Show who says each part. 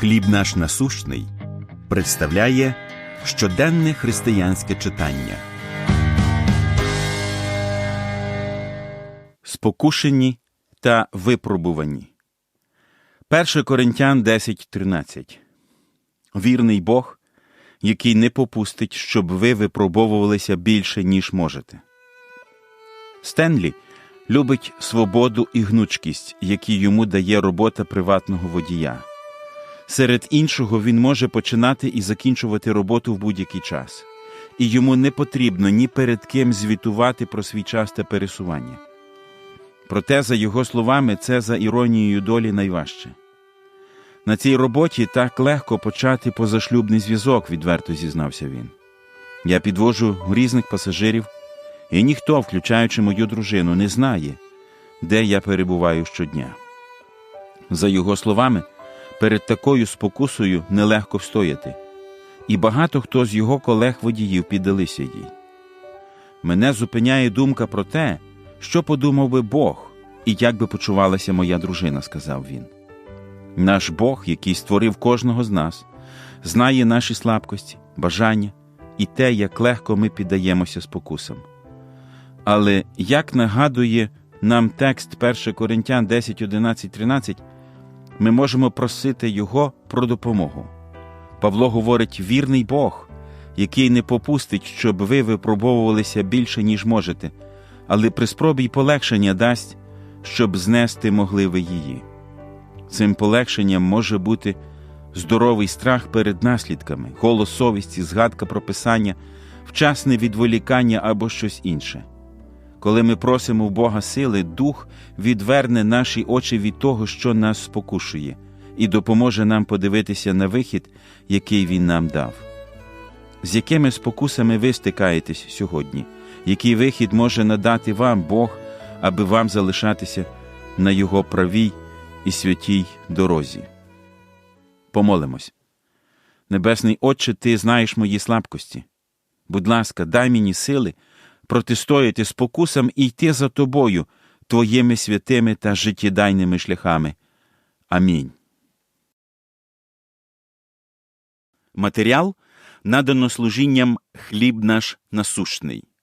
Speaker 1: Хліб наш насущний представляє щоденне християнське читання. Спокушені та випробувані. 1 Коринтян 10.13 Вірний Бог, який не попустить, щоб ви випробовувалися більше, ніж можете. Стенлі любить свободу і гнучкість, які йому дає робота приватного водія. Серед іншого, він може починати і закінчувати роботу в будь-який час, і йому не потрібно ні перед ким звітувати про свій час та пересування. Проте, за його словами, це за іронією долі найважче. На цій роботі так легко почати позашлюбний зв'язок, відверто зізнався він. Я підвожу різних пасажирів, і ніхто, включаючи мою дружину, не знає, де я перебуваю щодня. За його словами, перед такою спокусою нелегко встояти, і багато хто з його колег-водіїв піддалися їй. Мене зупиняє думка про те, що подумав би Бог і як би почувалася моя дружина, сказав він. Наш Бог, який створив кожного з нас, знає наші слабкості, бажання і те, як легко ми піддаємося спокусам. Але як нагадує нам текст 1 Коринтян 10, 11, 13, ми можемо просити Його про допомогу. Павло говорить: вірний Бог, який не попустить, щоб ви випробовувалися більше, ніж можете, але при спробі й полегшення дасть, щоб знести могли ви її. Цим полегшенням може бути здоровий страх перед наслідками, голос совісті, згадка про писання, вчасне відволікання або щось інше. Коли ми просимо в Бога сили, Дух відверне наші очі від того, що нас спокушує, і допоможе нам подивитися на вихід, який Він нам дав. З якими спокусами ви стикаєтесь сьогодні? Який вихід може надати вам Бог, аби вам залишатися на Його правій і святій дорозі? Помолимось. Небесний Отче, Ти знаєш мої слабкості. Будь ласка, дай мені сили протистояти спокусам і йти за тобою, твоїми святими та життєдайними шляхами. Амінь. Матеріал надано служінням хліб наш насущний.